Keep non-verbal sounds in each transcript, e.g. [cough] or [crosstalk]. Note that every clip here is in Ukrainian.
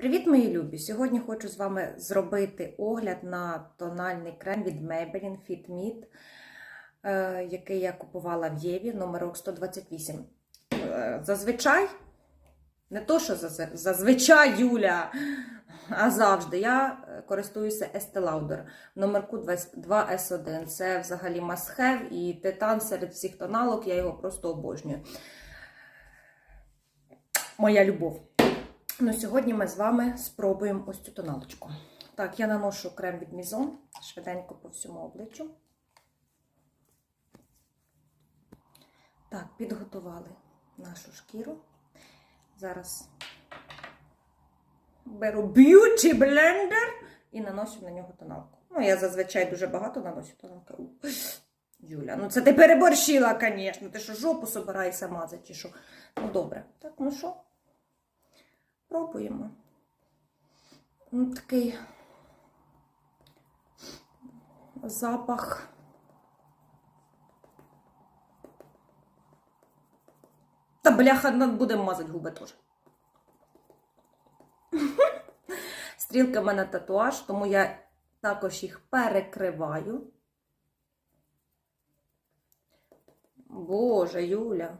Привіт, мої любі! Сьогодні хочу з вами зробити огляд на тональний крем від Maybelline Fit Me, е, який я купувала в Єві, номерок 128. Е, Зазвичай, не то, що зазвичай, Юля, а завжди я користуюся Estee Lauder номерку 2S1. Це взагалі have і титан серед всіх тоналок, я його просто обожнюю. Моя любов. Ну, сьогодні ми з вами спробуємо ось цю тоналочку. Так, я наношу крем від Мізон швиденько по всьому обличчю. Так, підготували нашу шкіру. Зараз беру Beauty Blender і наношу на нього тоналку. Ну, я зазвичай дуже багато наношу тоналки. Юля, ну це ти переборщила, звісно. Ти що жопу собираєшся мазати, чи що? Ну, добре. Так, ну що? Пробуємо. Такий запах. Та бляха, будемо мазати губи теж. [laughs] Стрілки в мене татуаж, тому я також їх перекриваю. Боже, Юля.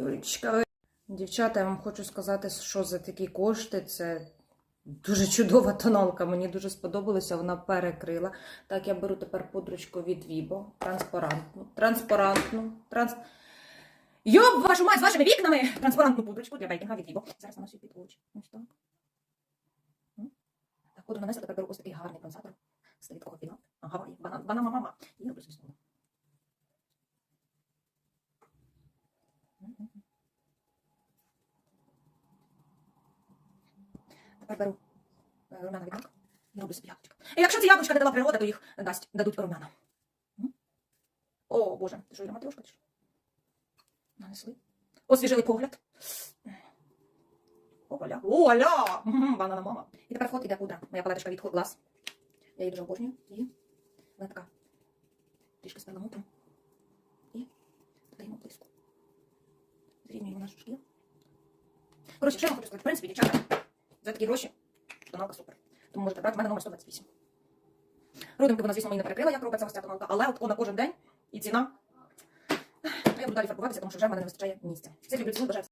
Юлічка, дівчата, я вам хочу сказати, що за такі кошти це дуже чудова тоналка. Мені дуже сподобалося, вона перекрила. Так, я беру тепер пудрочку від Vibo, транспарантну, транспарантну, транс... Йоб вашу мать з вашими вікнами! Транспарантну пудрочку для бейкінга від Vibo. Зараз наношу під очі. Ось так. Так, буду нанесла, тепер беру ось такий гарний концентр. З рідкого фіна. Ага, банан, банана мама. І роблю собі Беру е, румяна від і роблю собі яблучко. І якщо ці яблучка дала природа, то їх дасть, дадуть румяна. О, Боже, ти чи що? Нанесли. Освіжили погляд. Оля, Оля! Банана мама. І тепер вход іде пудра. Моя палеточка від глаз. Я її дуже обожнюю. І вона така трішки з перламутром. І даємо блиску. Зрівнюємо нашу шкіру. Коротше, що я хочу сказати? В принципі, дівчата, за такі гроші тоналка супер. Тому можете брати в мене номер 128. Родинки вона, звісно, мені не перекрила, як робиться ось ця тоналка, але от на кожен день і ціна. А я буду далі фарбуватися, тому що вже в мене не вистачає місця. Все люблю, цілую, бажаю